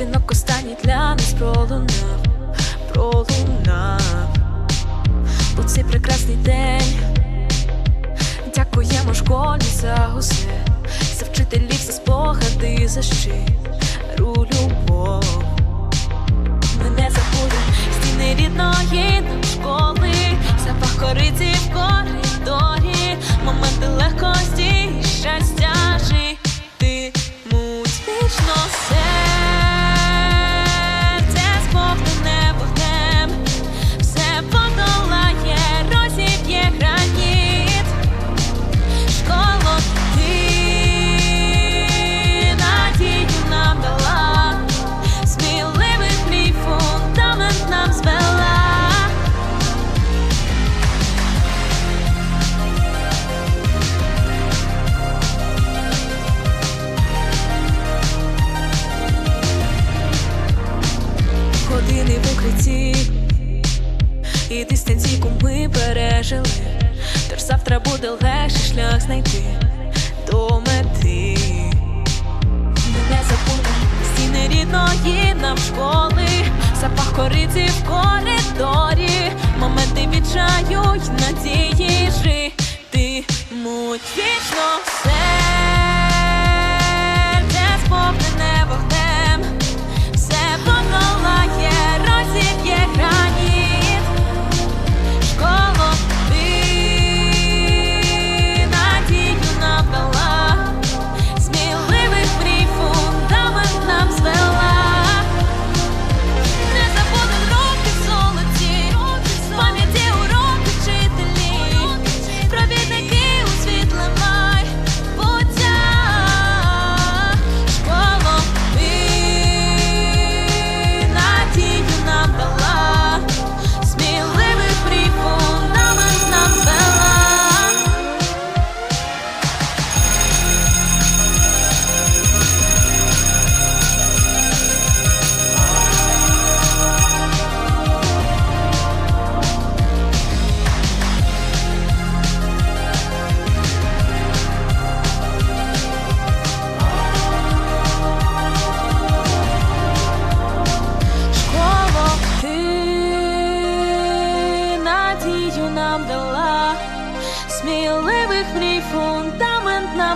Дзвінок останній для нас пролунав, пролунав. У цей прекрасний день Дякуємо школі за усе, за вчителів, за спогади, за щиру дистанційку ми пережили. Тож завтра буде легший шлях знайти до мети. Ми не забудемо стіни рідної нам школи, запах кориці в коридорі, моменти відчаю й надії жити муть вічно серце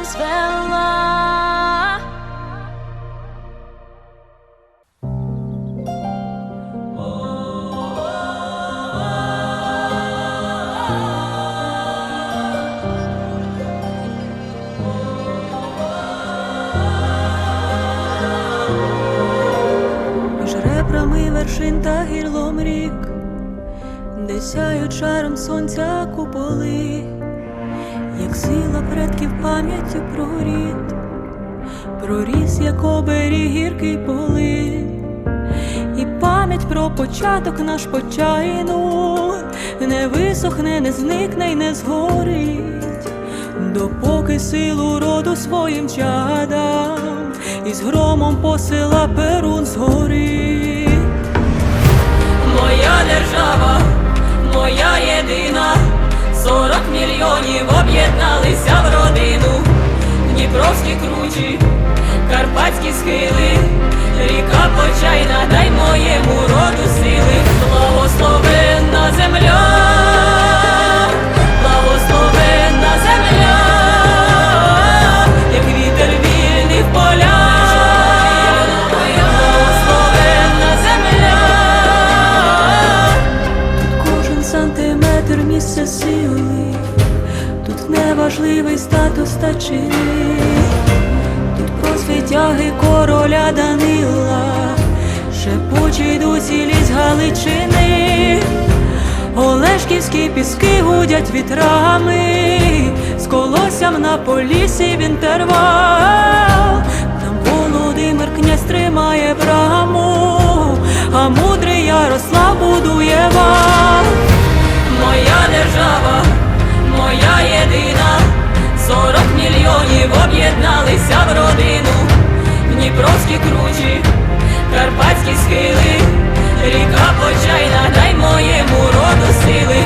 звела. між вершин та гірлом рік, де сяють шаром сонця куполи, як сила предків пам'яті про рід, проріс, як оберіг гіркий поли, і пам'ять про початок наш почайну не висохне, не зникне й не згорить, допоки силу роду своїм чадам із громом посила перун згори. Моя держава, моя єдина, сорок мільйонів об'єдналися місце сили, тут неважливий статус та чини, тут про світяги короля Данила, шепочий досі лізь Галичини, Олешківські піски гудять вітрами, з колоссям на полісі в інтервал. Дніпровські кручі, карпатські схили, ріка почайна, дай моєму роду сили,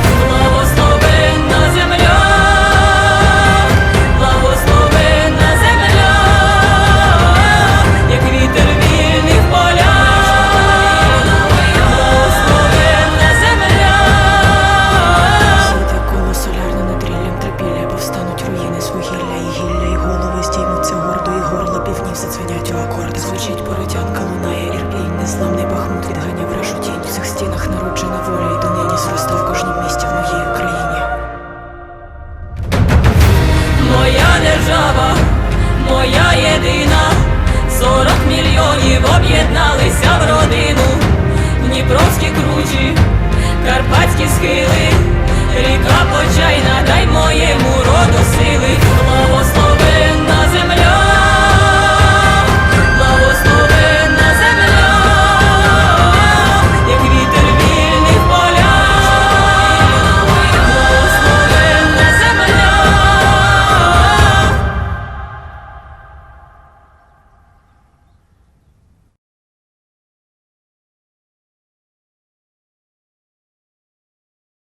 об'єдналися